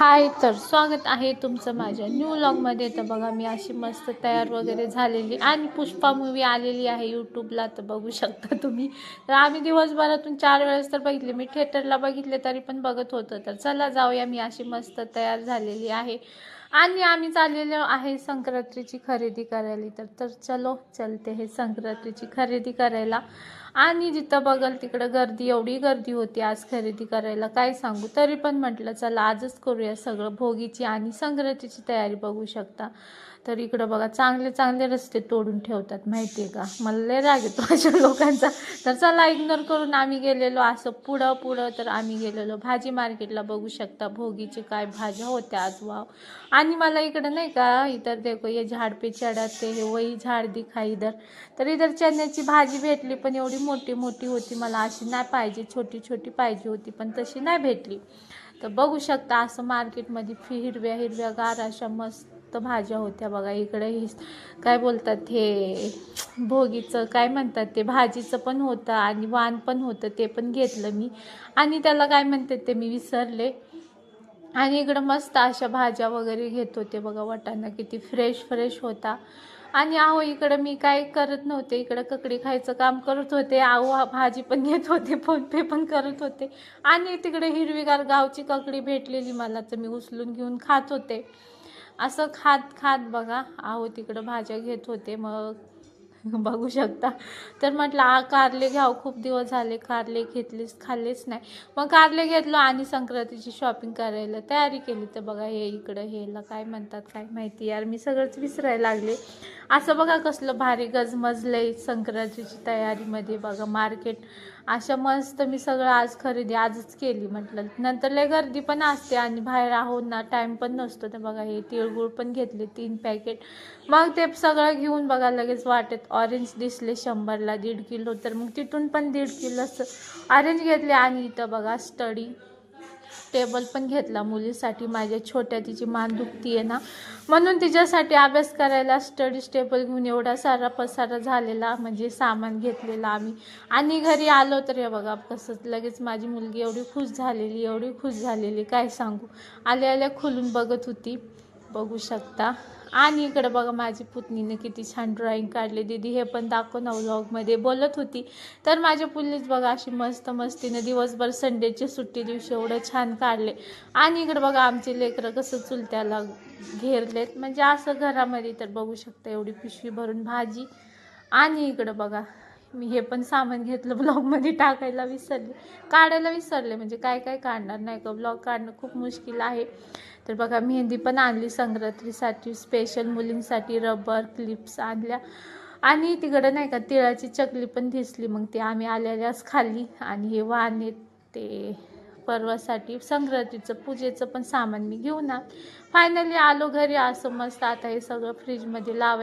हाय तर स्वागत आहे तुमचं माझ्या न्यू लॉगमध्ये तर बघा मी अशी मस्त तयार वगैरे झालेली आणि पुष्पा मूवी आलेली आहे यूट्यूबला तर बघू शकता तुम्ही. तर आम्ही दिवसभरातून चार वेळेस तर बघितले. मी थिएटरला बघितले तरी पण बघत होतं. तर चला जाऊया मी अशी मस्त तयार झालेली आहे. आणि आम्ही चाललेलो आहे संक्रांतीची खरेदी करायला. तर तर चलो चलते हे संक्रांतीची खरेदी करायला. आणि जिथं बघल तिकडं गर्दी एवढी गर्दी होती आज खरेदी करायला. काय सांगू? तरी पण म्हटलं चला आजच करूया सगळं भोगीची आणि संक्रांतीची तयारी बघू शकता. तर इकडं बघा चांगले चांगले रस्ते तोडून ठेवतात माहिती आहे का? मला लय राग येतो अशा लोकांचा. तर चला इग्नोर करून आम्ही गेलेलो. असं पुढं पुढं तर आम्ही गेलेलो. भाजी मार्केटला बघू शकता भोगीची काय भाज्या होत्या आज. वाव. आणि मला इकडं नाही का इतर देखो ये झाड पे चढाते हे वही झाड दिखा इधर. तर इधर चण्याची भाजी भेटली पण एवढी मोठी मोठी होती. मला अशी नाही पाहिजे छोटी छोटी पाहिजे होती पण तशी नाही भेटली. तर बघू शकता असं मार्केटमध्ये फि हिरव्या हिरव्या गार अशा मस्त भाज्या होत्या बघा. इकडे ही काय बोलतात हे भोगीचं काय म्हणतात ते भाजीचं पण होतं आणि वाण पण होतं ते पण घेतलं मी. आणि त्याला काय म्हणतात ते मी विसरले. आणि इकडं मस्त अशा भाज्या वगैरे घेत होते बघा. वाटाणा किती फ्रेश फ्रेश होता. आणि आहो इकडं मी काय करत नव्हते. इकडं ककडी खायचं काम करत होते. आहो भाजी पण घेत होते फोनपे पण करत होते. आणि तिकडे हिरवीगार गावची ककडी भेटलेली मला तर मी उचलून घेऊन खात होते. असं खात खात बघा आहो तिकडं भाज्या घेत होते. मग बघू शकता. तर म्हटलं आ कारले घ्यावं खूप दिवस झाले कारले घेतलेच खाल्लेच नाही. मग कारले घेतलो आणि संक्रांतीची शॉपिंग करायला तयारी केली. तर बघा हे इकडं हेला काय म्हणतात काय माहिती यार मी सगळंच विसरायला लागले. असं बघा कसलं भारी गजमजलंय संक्रांतीची तयारीमध्ये. बघा मार्केट अशा मस्त मी सगळं आज खरेदी आजच केली म्हटलं. नंतर लय गर्दी पण असते आणि बाहेर आहो ना टाईम पण नसतो. तर बघा हे तिळगुळ पण घेतले तीन पॅकेट मग ते सगळं घेऊन बघा लगेच वाटेत ऑरेंज दिसले शंभरला दीड किलो तर मग तिथून पण दीड किलो ऑरेंज घेतले आणि इथं बघा स्टडी टेबल पण घेतला मुलीसाठी माझ्या छोट्या तिची मान दुखती आहे ना. म्हणून तिच्यासाठी अभ्यास करायला स्टडी टेबल घेऊन एवढा सारा पसारा झालेला म्हणजे सामान घेतलेला आम्ही. आणि घरी आलो तर हे बघा कसं लगेच माझी मुलगी एवढी खुश झालेली एवढी खुश झालेली काय सांगू. आल्या आल्या खुलून बघत होती. बघू शकता. आणि इकडं बघा माझी पुतणीने किती छान ड्रॉईंग काढली. दीदी हे पण दाखव ना व्लॉगमध्ये बोलत होती तर माझ्या पुलीच बघा अशी मस्त मस्तीने दिवसभर संडेची सुट्टी दिवशी एवढं छान काढले. आणि इकडं बघा आमचे लेकरं कसं चुलत्याला घेरलेत. म्हणजे असं घरामध्ये तर बघू शकता एवढी पिशवी भरून भाजी. आणि इकडं बघा मी हे पण सामान घेतलं ब्लॉगमध्ये टाकायला विसरले. काढायला विसरले म्हणजे काय काय काढणार नाही का ब्लॉग काढणं खूप मुश्किल आहे. तर बघा मेहंदी पण आणली संक्रांतीसाठी स्पेशल मुलींसाठी रबर क्लिप्स आणल्या. आणि तिकडं नाही का तिळाची चकली पण दिसली. मग ती आम्ही आलेल्याच खाल्ली आणि हे वाहने ते पर्वासाठी. संक्रांतीचं पूजेचं पण सामान मी घेऊन आ फायनली आलो घरी. असं मस्त आता हे सगळं फ्रीजमध्ये लावायचं.